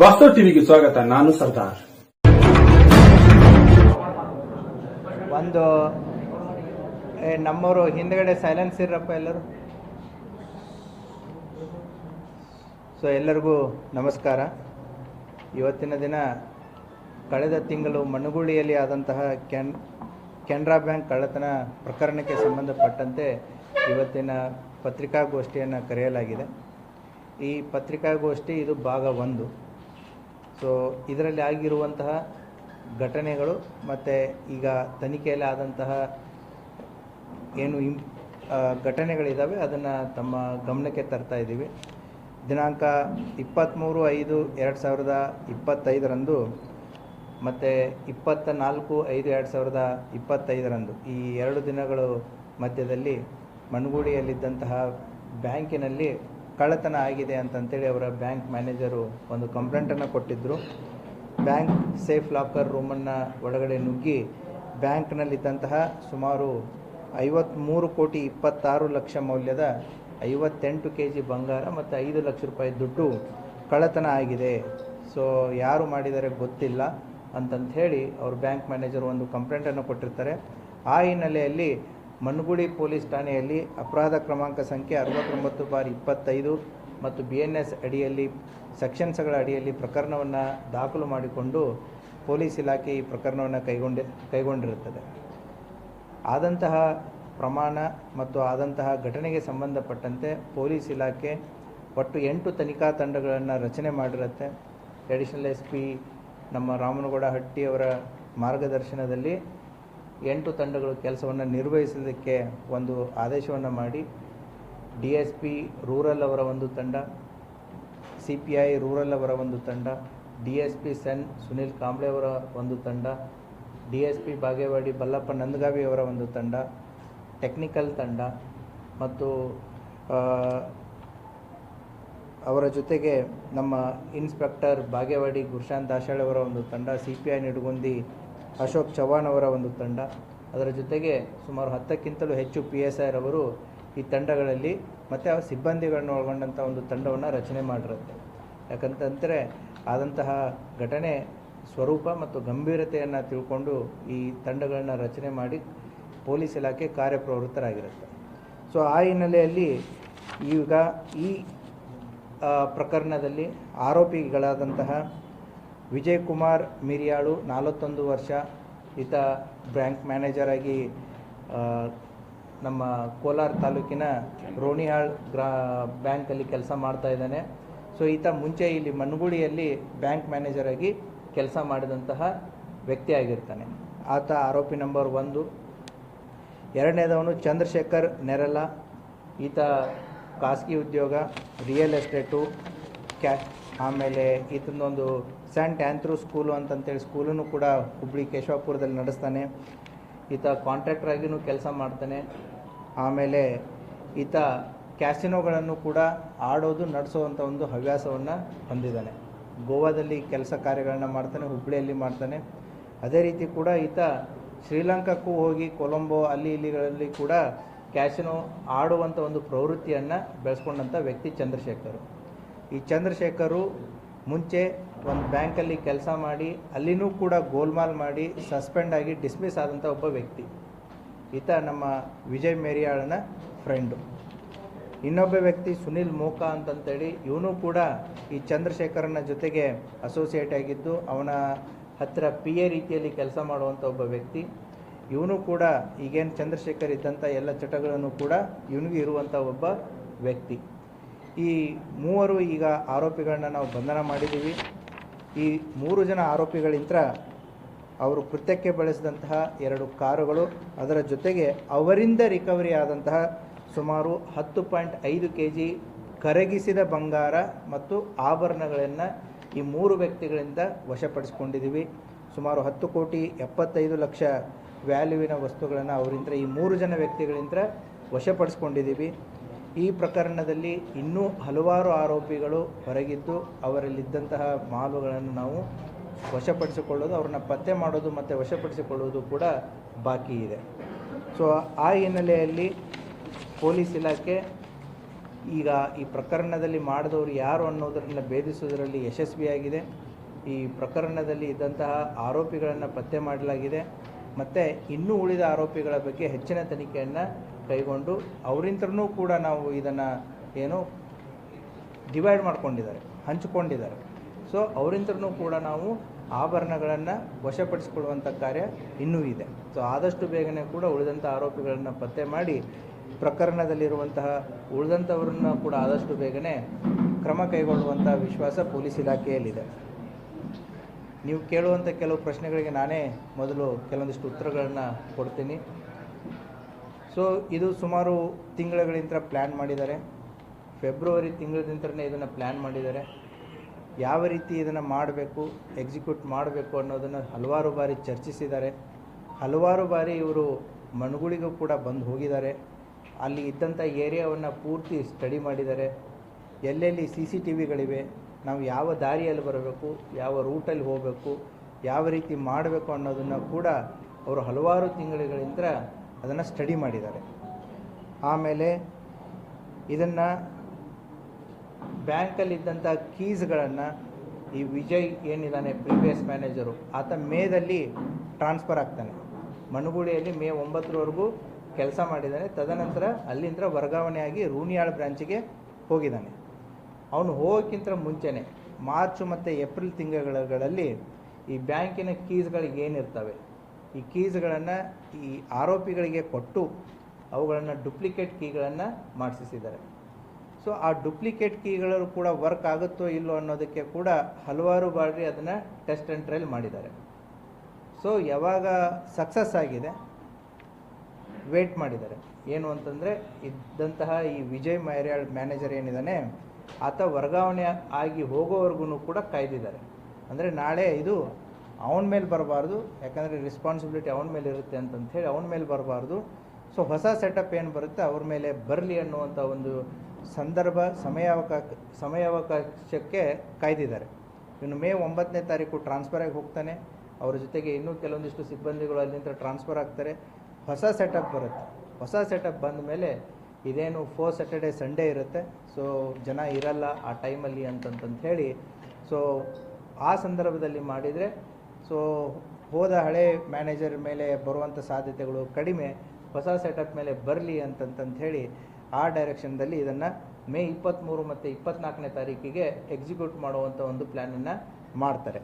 ವಾಸ್ತವ್ ಟಿವಿಗೆ ಸ್ವಾಗತ, ನಾನು ಸರ್ದಾರ್. ಒಂದು ನಮ್ಮವರು ಹಿಂದ್ಗಡೆ ಸೈಲೆನ್ಸ್ ಇರಪ್ಪ ಎಲ್ಲರು? ಸೊ ಎಲ್ಲರಿಗೂ ನಮಸ್ಕಾರ. ಇವತ್ತಿನ ದಿನ ಕಳೆದ ತಿಂಗಳು ಮಣ್ಣುಗುಳಿಯಲ್ಲಿ ಆದಂತಹ ಕೆನ್, ಕೆನರಾ ಬ್ಯಾಂಕ್ ಕಳ್ಳತನ ಪ್ರಕರಣಕ್ಕೆ ಸಂಬಂಧಪಟ್ಟಂತೆ ಇವತ್ತಿನ ಪತ್ರಿಕಾಗೋಷ್ಠಿಯನ್ನು ಕರೆಯಲಾಗಿದೆ. ಈ ಪತ್ರಿಕಾಗೋಷ್ಠಿ ಇದು ಭಾಗ ಒಂದು. ಸೊ ಇದರಲ್ಲಿ ಆಗಿರುವಂತಹ ಘಟನೆಗಳು ಮತ್ತು ಈಗ ತನಿಖೆಯಲ್ಲಿ ಆದಂತಹ ಏನು ಇಂಪ್ ಘಟನೆಗಳಿದ್ದಾವೆ ಅದನ್ನು ತಮ್ಮ ಗಮನಕ್ಕೆ ತರ್ತಾ ಇದ್ದೀವಿ. ದಿನಾಂಕ ಇಪ್ಪತ್ತ್ಮೂರು ಐದು ಎರಡು ಸಾವಿರದ ಇಪ್ಪತ್ತೈದರಂದು ಮತ್ತು ಇಪ್ಪತ್ತ ನಾಲ್ಕು ಐದು ಎರಡು ಸಾವಿರದ ಇಪ್ಪತ್ತೈದರಂದು ಈ ಎರಡು ದಿನಗಳು ಮಧ್ಯದಲ್ಲಿ ಮಣಗೂಡಿಯಲ್ಲಿದ್ದಂತಹ ಬ್ಯಾಂಕಿನಲ್ಲಿ ಕಳ್ಳತನ ಆಗಿದೆ ಅಂತಂತೇಳಿ ಅವರ ಬ್ಯಾಂಕ್ ಮ್ಯಾನೇಜರು ಒಂದು ಕಂಪ್ಲೇಂಟನ್ನು ಕೊಟ್ಟಿದ್ದರು ಬ್ಯಾಂಕ್ ಸೇಫ್ ಲಾಕರ್ ರೂಮನ್ನು ಒಳಗಡೆ ನುಗ್ಗಿ ಬ್ಯಾಂಕ್ನಲ್ಲಿದ್ದಂತಹ ಸುಮಾರು ಐವತ್ತ್ಮೂರು ಕೋಟಿ ಇಪ್ಪತ್ತಾರು ಲಕ್ಷ ಮೌಲ್ಯದ ಐವತ್ತೆಂಟು ಕೆ ಜಿ ಬಂಗಾರ ಮತ್ತು ಐದು ಲಕ್ಷ ರೂಪಾಯಿ ದುಡ್ಡು ಕಳ್ಳತನ ಆಗಿದೆ. ಸೊ ಯಾರು ಮಾಡಿದ್ದಾರೆ ಗೊತ್ತಿಲ್ಲ ಅಂತಂತ ಹೇಳಿ ಅವ್ರ ಬ್ಯಾಂಕ್ ಮ್ಯಾನೇಜರ್ ಒಂದು ಕಂಪ್ಲೇಂಟನ್ನು ಕೊಟ್ಟಿರ್ತಾರೆ. ಆ ಹಿನ್ನೆಲೆಯಲ್ಲಿ ಮನ್ಗುಡಿ ಪೊಲೀಸ್ ಠಾಣೆಯಲ್ಲಿ ಅಪರಾಧ ಕ್ರಮಾಂಕ ಸಂಖ್ಯೆ ಅರವತ್ತೊಂಬತ್ತು ಬಾರ್ ಇಪ್ಪತ್ತೈದು ಮತ್ತು ಬಿ ಎನ್ ಎಸ್ ಅಡಿಯಲ್ಲಿ, ಸೆಕ್ಷನ್ಸ್ಗಳ ಅಡಿಯಲ್ಲಿ ಪ್ರಕರಣವನ್ನು ದಾಖಲು ಮಾಡಿಕೊಂಡು ಪೊಲೀಸ್ ಇಲಾಖೆ ಈ ಪ್ರಕರಣವನ್ನು ಕೈಗೊಂಡಿ, ಕೈಗೊಂಡಿರುತ್ತದೆ. ಆದಂತಹ ಪ್ರಮಾಣ ಮತ್ತು ಆದಂತಹ ಘಟನೆಗೆ ಸಂಬಂಧಪಟ್ಟಂತೆ ಪೊಲೀಸ್ ಇಲಾಖೆ ಒಟ್ಟು ಎಂಟು ತನಿಖಾ ತಂಡಗಳನ್ನು ರಚನೆ ಮಾಡಿರುತ್ತೆ. ಅಡಿಷನಲ್ ಎಸ್ ಪಿ ನಮ್ಮ ರಾಮನಗೌಡ ಹಟ್ಟಿಯವರ ಮಾರ್ಗದರ್ಶನದಲ್ಲಿ ಎಂಟು ತಂಡಗಳು ಕೆಲಸವನ್ನು ನಿರ್ವಹಿಸೋದಕ್ಕೆ ಒಂದು ಆದೇಶವನ್ನು ಮಾಡಿ. ಡಿ ಎಸ್ ಪಿ ರೂರಲ್ ಅವರ ಒಂದು ತಂಡ, ಸಿ ಪಿ ಐ ರೂರಲ್ ಅವರ ಒಂದು ತಂಡ, ಡಿ ಎಸ್ ಪಿ ಸೆನ್ ಸುನಿಲ್ ಕಾಂಬ್ಳೆ ಅವರ ಒಂದು ತಂಡ, D S P Bagewadi Ballappa Nandagavi ಅವರ ಒಂದು ತಂಡ, ಟೆಕ್ನಿಕಲ್ ತಂಡ ಮತ್ತು ಅವರ ಜೊತೆಗೆ ನಮ್ಮ ಇನ್ಸ್ಪೆಕ್ಟರ್ ಬಾಗೇವಾಡಿ ಗುರುಶಾಂತ್ ದಾಶಾಳೆ ಅವರ ಒಂದು ತಂಡ, C P I Nidagundi Ashok Chavan ಅವರ ಒಂದು ತಂಡ. ಅದರ ಜೊತೆಗೆ ಸುಮಾರು ಹತ್ತಕ್ಕಿಂತಲೂ ಹೆಚ್ಚು ಪಿ ಎಸ್ ಐರವರು ಈ ತಂಡಗಳಲ್ಲಿ ಮತ್ತು ಆ ಸಿಬ್ಬಂದಿಗಳನ್ನು ಒಳಗೊಂಡಂಥ ಒಂದು ತಂಡವನ್ನು ರಚನೆ ಮಾಡಿರುತ್ತೆ. ಯಾಕಂತಂದರೆ ಆದಂತಹ ಘಟನೆ ಸ್ವರೂಪ ಮತ್ತು ಗಂಭೀರತೆಯನ್ನು ತಿಳ್ಕೊಂಡು ಈ ತಂಡಗಳನ್ನು ರಚನೆ ಮಾಡಿ ಪೊಲೀಸ್ ಇಲಾಖೆ ಕಾರ್ಯಪ್ರವೃತ್ತರಾಗಿರುತ್ತೆ. ಸೊ ಆ ಹಿನ್ನೆಲೆಯಲ್ಲಿ ಈಗ ಈ ಪ್ರಕರಣದಲ್ಲಿ ಆರೋಪಿಗಳಾದಂತಹ ವಿಜಯ್ ಕುಮಾರ್ ಮಿರಿಯಾಳು ನಲವತ್ತೊಂದು ವರ್ಷ. ಈತ ಬ್ಯಾಂಕ್ ಮ್ಯಾನೇಜರ್ ಆಗಿ ನಮ್ಮ ಕೋಲಾರ ತಾಲೂಕಿನ ರೋಣಿಹಾಳ್ ಗ್ರಾ ಬ್ಯಾಂಕಲ್ಲಿ ಕೆಲಸ ಮಾಡ್ತಾ ಇದ್ದಾನೆ. ಸೊ ಈತ ಮುಂಚೆ ಇಲ್ಲಿ ಮನ್ಗುಡಿಯಲ್ಲಿ ಬ್ಯಾಂಕ್ ಮ್ಯಾನೇಜರ್ ಆಗಿ ಕೆಲಸ ಮಾಡಿದಂತಹ ವ್ಯಕ್ತಿ ಆಗಿರ್ತಾನೆ. ಆತ ಆರೋಪಿ ನಂಬರ್ ಒಂದು. ಎರಡನೇದವನು ಚಂದ್ರಶೇಖರ್ ನೆರಲ. ಈತ ಖಾಸಗಿ ಉದ್ಯೋಗ ರಿಯಲ್ ಎಸ್ಟೇಟು ಕ್ಯಾ ಆಮೇಲೆ ಈತನೊಂದು ಸ್ಯಾಂಟ್ ಆ್ಯಂಥ್ರೂ ಸ್ಕೂಲು ಅಂತಂತೇಳಿ ಸ್ಕೂಲನ್ನು ಕೂಡ ಹುಬ್ಬಳ್ಳಿ ಕೇಶವಪುರದಲ್ಲಿ ನಡೆಸ್ತಾನೆ. ಈತ ಕಾಂಟ್ರಾಕ್ಟರ್ ಆಗಿನೂ ಕೆಲಸ ಮಾಡ್ತಾನೆ. ಆಮೇಲೆ ಈತ ಕ್ಯಾಸಿನೋಗಳನ್ನು ಕೂಡ ಆಡೋದು, ನಡೆಸೋವಂಥ ಒಂದು ಹವ್ಯಾಸವನ್ನು ಹೊಂದಿದ್ದಾನೆ. ಗೋವಾದಲ್ಲಿ ಕೆಲಸ ಕಾರ್ಯಗಳನ್ನ ಮಾಡ್ತಾನೆ ಹುಬ್ಬಳ್ಳಿಯಲ್ಲಿ ಮಾಡ್ತಾನೆ. ಅದೇ ರೀತಿ ಕೂಡ ಈತ ಶ್ರೀಲಂಕಾಕ್ಕೂ ಹೋಗಿ ಕೊಲಂಬೋ, ಅಲ್ಲಿ ಇಲ್ಲಿಗಳಲ್ಲಿ ಕೂಡ ಕ್ಯಾಸಿನೋ ಆಡುವಂಥ ಒಂದು ಪ್ರವೃತ್ತಿಯನ್ನು ಬೆಳೆಸ್ಕೊಂಡಂಥ ವ್ಯಕ್ತಿ ಚಂದ್ರಶೇಖರ್. ಈ ಚಂದ್ರಶೇಖರು ಮುಂಚೆ ಒಂದು ಬ್ಯಾಂಕಲ್ಲಿ ಕೆಲಸ ಮಾಡಿ, ಅಲ್ಲಿನೂ ಕೂಡ ಗೋಲ್ಮಾಲ್ ಮಾಡಿ, ಸಸ್ಪೆಂಡ್ ಆಗಿ ಡಿಸ್ಮಿಸ್ ಆದಂಥ ಒಬ್ಬ ವ್ಯಕ್ತಿ. ಈತ ನಮ್ಮ ವಿಜಯ್ ಮೇರಿಯಾಳನ ಫ್ರೆಂಡು ಇನ್ನೊಬ್ಬ ವ್ಯಕ್ತಿ ಸುನಿಲ್ ಮೋಕಾ ಅಂತಂತೇಳಿ, ಇವನು ಕೂಡ ಈ ಚಂದ್ರಶೇಖರನ ಜೊತೆಗೆ ಅಸೋಸಿಯೇಟ್ ಆಗಿದ್ದು, ಅವನ ಹತ್ತಿರ ಪಿ ಎ ರೀತಿಯಲ್ಲಿ ಕೆಲಸ ಮಾಡುವಂಥ ಒಬ್ಬ ವ್ಯಕ್ತಿ. ಇವನು ಕೂಡ ಈಗೇನು ಚಂದ್ರಶೇಖರ್ ಇದ್ದಂಥ ಎಲ್ಲ ಚಟಗಳನ್ನು ಕೂಡ ಇವನಿಗೂ ಇರುವಂಥ ಒಬ್ಬ ವ್ಯಕ್ತಿ. ಈ ಮೂವರು ಈಗ ಆರೋಪಿಗಳನ್ನ ನಾವು ಬಂಧನ ಮಾಡಿದ್ದೀವಿ. ಈ ಮೂರು ಜನ ಆರೋಪಿಗಳಿಂದ ಅವರು ಕೃತ್ಯಕ್ಕೆ ಬಳಸಿದಂತಹ ಎರಡು ಕಾರುಗಳು, ಅದರ ಜೊತೆಗೆ ಅವರಿಂದ ರಿಕವರಿ ಆದಂತಹ ಸುಮಾರು ಹತ್ತು ಪಾಯಿಂಟ್ ಐದು ಕೆ ಜಿ ಕರಗಿಸಿದ ಬಂಗಾರ ಮತ್ತು ಆಭರಣಗಳನ್ನು ಈ ಮೂರು ವ್ಯಕ್ತಿಗಳಿಂದ ವಶಪಡಿಸ್ಕೊಂಡಿದ್ದೀವಿ. ಸುಮಾರು ಹತ್ತು ಕೋಟಿ ಎಪ್ಪತ್ತೈದು ಲಕ್ಷ ವ್ಯಾಲ್ಯೂವಿನ ವಸ್ತುಗಳನ್ನು ಅವರಿಂದ ಈ ಮೂರು ಜನ ವ್ಯಕ್ತಿಗಳಿಂದ ವಶಪಡಿಸ್ಕೊಂಡಿದ್ದೀವಿ. ಈ ಪ್ರಕರಣದಲ್ಲಿ ಇನ್ನೂ ಹಲವಾರು ಆರೋಪಿಗಳು ಹೊರಗಿದ್ದು ಅವರಲ್ಲಿದ್ದಂತಹ ಮಾಲುಗಳನ್ನು ನಾವು ವಶಪಡಿಸಿಕೊಳ್ಳೋದು, ಅವ್ರನ್ನ ಪತ್ತೆ ಮಾಡೋದು ಮತ್ತು ವಶಪಡಿಸಿಕೊಳ್ಳೋದು ಕೂಡ ಬಾಕಿ ಇದೆ. ಸೊ ಆ ಹಿನ್ನೆಲೆಯಲ್ಲಿ ಪೊಲೀಸ್ ಇಲಾಖೆ ಈಗ ಈ ಪ್ರಕರಣದಲ್ಲಿ ಮಾಡಿದವರು ಯಾರು ಅನ್ನೋದನ್ನು ಭೇದಿಸುವುದರಲ್ಲಿ ಯಶಸ್ವಿಯಾಗಿದೆ. ಈ ಪ್ರಕರಣದಲ್ಲಿ ಇದ್ದಂತಹ ಆರೋಪಿಗಳನ್ನು ಪತ್ತೆ ಮಾಡಲಾಗಿದೆ. ಮತ್ತು ಇನ್ನೂ ಉಳಿದ ಆರೋಪಿಗಳ ಬಗ್ಗೆ ಹೆಚ್ಚಿನ ತನಿಖೆಯನ್ನು ಕೈಗೊಂಡು ಅವರಿಂದನೂ ಕೂಡ ನಾವು ಇದನ್ನು ಏನು ಡಿವೈಡ್ ಮಾಡ್ಕೊಂಡಿದ್ದಾರೆ, ಹಂಚಿಕೊಂಡಿದ್ದಾರೆ. ಸೊ ಅವರಿಂದನೂ ಕೂಡ ನಾವು ಆಭರಣಗಳನ್ನು ವಶಪಡಿಸಿಕೊಳ್ಳುವಂಥ ಕಾರ್ಯ ಇನ್ನೂ ಇದೆ. ಸೊ ಆದಷ್ಟು ಬೇಗನೆ ಕೂಡ ಉಳಿದಂಥ ಆರೋಪಿಗಳನ್ನು ಪತ್ತೆ ಮಾಡಿ ಪ್ರಕರಣದಲ್ಲಿರುವಂತಹ ಉಳಿದಂಥವ್ರನ್ನ ಕೂಡ ಆದಷ್ಟು ಬೇಗನೆ ಕ್ರಮ ಕೈಗೊಳ್ಳುವಂಥ ವಿಶ್ವಾಸ ಪೊಲೀಸ್ ಇಲಾಖೆಯಲ್ಲಿದೆ. ನೀವು ಕೇಳುವಂಥ ಕೆಲವು ಪ್ರಶ್ನೆಗಳಿಗೆ ನಾನೇ ಮೊದಲು ಕೆಲವೊಂದಿಷ್ಟು ಉತ್ತರಗಳನ್ನು ಕೊಡ್ತೀನಿ. ಸೊ ಇದು ಸುಮಾರು ತಿಂಗಳುಗಳಿಂದ ಪ್ಲ್ಯಾನ್ ಮಾಡಿದ್ದಾರೆ. ಫೆಬ್ರವರಿ ತಿಂಗಳಿಂದನೇ ಇದನ್ನು ಪ್ಲ್ಯಾನ್ ಮಾಡಿದ್ದಾರೆ. ಯಾವ ರೀತಿ ಇದನ್ನು ಮಾಡಬೇಕು ಎಕ್ಸಿಕ್ಯೂಟ್ ಮಾಡಬೇಕು ಅನ್ನೋದನ್ನು ಹಲವಾರು ಬಾರಿ ಚರ್ಚಿಸಿದ್ದಾರೆ. ಹಲವಾರು ಬಾರಿ ಇವರು ಮಣಗುಳಿಗೂ ಕೂಡ ಬಂದು ಹೋಗಿದ್ದಾರೆ. ಅಲ್ಲಿ ಇದ್ದಂಥ ಏರಿಯಾವನ್ನು ಪೂರ್ತಿ ಸ್ಟಡಿ ಮಾಡಿದ್ದಾರೆ. ಎಲ್ಲೆಲ್ಲಿ ಸಿ ಸಿ ಟಿ ವಿಗಳಿವೆ, ನಾವು ಯಾವ ದಾರಿಯಲ್ಲಿ ಬರಬೇಕು, ಯಾವ ರೂಟಲ್ಲಿ ಹೋಗಬೇಕು, ಯಾವ ರೀತಿ ಮಾಡಬೇಕು ಅನ್ನೋದನ್ನು ಕೂಡ ಅವರು ಹಲವಾರು ತಿಂಗಳುಗಳಿಂದ ಅದನ್ನು ಸ್ಟಡಿ ಮಾಡಿದ್ದಾರೆ. ಆಮೇಲೆ ಇದನ್ನು ಬ್ಯಾಂಕಲ್ಲಿದ್ದಂಥ ಕೀಸ್ಗಳನ್ನು ಈ ವಿಜಯ್ ಏನಿದ್ದಾನೆ ಪ್ರಿವಿಯಸ್ ಮ್ಯಾನೇಜರು ಆತ ಮೇದಲ್ಲಿ ಟ್ರಾನ್ಸ್ಫರ್ ಆಗ್ತಾನೆ. ಮಣಗುಳಿಯಲ್ಲಿ ಮೇ ಒಂಬತ್ತರವರೆಗೂ ಕೆಲಸ ಮಾಡಿದ್ದಾನೆ. ತದನಂತರ ಅಲ್ಲಿಂದ ವರ್ಗಾವಣೆಯಾಗಿ ರೂನಿಯಾಳ್ ಬ್ರಾಂಚಿಗೆ ಹೋಗಿದ್ದಾನೆ. ಅವನು ಹೋಗೋಕ್ಕಿಂತ ಮುಂಚೆನೆ ಮಾರ್ಚ್ ಮತ್ತು ಏಪ್ರಿಲ್ ತಿಂಗಳುಗಳಲ್ಲಿ ಈ ಬ್ಯಾಂಕಿನ ಕೀಸ್ಗಳಿಗೆ ಏನಿರ್ತವೆ? ಈ ಕೀಸ್ಗಳನ್ನು ಈ ಆರೋಪಿಗಳಿಗೆ ಕೊಟ್ಟು ಅವುಗಳನ್ನು ಡುಪ್ಲಿಕೇಟ್ ಕೀಗಳನ್ನು ಮಾಡಿಸಿದ್ದಾರೆ ಸೊ, ಆ ಡುಪ್ಲಿಕೇಟ್ ಕೀಗಳು ಕೂಡ ವರ್ಕ್ ಆಗುತ್ತೋ ಇಲ್ಲೋ ಅನ್ನೋದಕ್ಕೆ ಕೂಡ ಹಲವಾರು ಬಾರಿ ಅದನ್ನು ಟೆಸ್ಟ್ ಆ್ಯಂಡ್ ಟ್ರಯಲ್ ಮಾಡಿದ್ದಾರೆ. ಸೊ, ಯಾವಾಗ ಸಕ್ಸಸ್ ಆಗಿದೆ, ವೇಟ್ ಮಾಡಿದ್ದಾರೆ. ಏನು ಅಂತಂದರೆ, ಇದ್ದಂತಹ ಈ ವಿಜಯ್ ಮೈರ್ಯಾಳ್ ಮ್ಯಾನೇಜರ್ ಏನಿದ್ದಾನೆ ಆತ ವರ್ಗಾವಣೆ ಆಗಿ ಹೋಗೋವರೆಗೂ ಕೂಡ ಕಾಯ್ದಿದ್ದಾರೆ. ಅಂದರೆ ನಾಳೆ ಇದು ಅವನ ಮೇಲೆ ಬರಬಾರ್ದು, ಯಾಕಂದರೆ ರೆಸ್ಪಾನ್ಸಿಬಿಲಿಟಿ ಅವನ ಮೇಲೆ ಇರುತ್ತೆ ಅಂತಂತ ಹೇಳಿ ಅವನ ಮೇಲೆ ಬರಬಾರ್ದು. ಸೊ ಹೊಸ ಸೆಟಪ್ ಏನು ಬರುತ್ತೆ? ಅವ್ರ ಮೇಲೆ ಬರಲಿ ಅನ್ನುವಂಥ ಒಂದು ಸಂದರ್ಭ, ಸಮಯಾವಕಾಶ, ಸಮಯಾವಕಾಶಕ್ಕೆ ಕಾಯ್ದಿದ್ದಾರೆ. ಇನ್ನು ಮೇ ಒಂಬತ್ತನೇ ತಾರೀಕು ಟ್ರಾನ್ಸ್ಫರ್ ಆಗಿ ಹೋಗ್ತಾನೆ. ಅವ್ರ ಜೊತೆಗೆ ಇನ್ನೂ ಕೆಲವೊಂದಿಷ್ಟು ಸಿಬ್ಬಂದಿಗಳು ಅಲ್ಲಿಂದ ಟ್ರಾನ್ಸ್ಫರ್ ಆಗ್ತಾರೆ. ಹೊಸ ಸೆಟಪ್ ಬರುತ್ತೆ. ಹೊಸ ಸೆಟಪ್ ಬಂದ ಮೇಲೆ ಇದೇನು ಫೋರ್ ಸ್ಯಾಟರ್ಡೆ ಸಂಡೇ ಇರುತ್ತೆ. ಸೊ ಜನ ಇರಲ್ಲ ಆ ಟೈಮಲ್ಲಿ ಅಂತಂತಂತ ಹೇಳಿ. ಸೊ ಆ ಸಂದರ್ಭದಲ್ಲಿ ಮಾಡಿದರೆ ಸೊ ಹೋದ ಹಳೆ ಮ್ಯಾನೇಜರ್ ಮೇಲೆ ಬರುವಂಥ ಸಾಧ್ಯತೆಗಳು ಕಡಿಮೆ. ಹೊಸ ಸೆಟಪ್ ಮೇಲೆ ಬರಲಿ ಅಂತಂತಂತ ಹೇಳಿ ಆ ಡೈರೆಕ್ಷನ್ದಲ್ಲಿ ಇದನ್ನು ಮೇ ಇಪ್ಪತ್ತ್ಮೂರು ಮತ್ತು ಇಪ್ಪತ್ತ್ನಾಲ್ಕನೇ ತಾರೀಕಿಗೆ ಎಕ್ಸಿಕ್ಯೂಟ್ ಮಾಡುವಂಥ ಒಂದು ಪ್ಲ್ಯಾನನ್ನು ಮಾಡ್ತಾರೆ.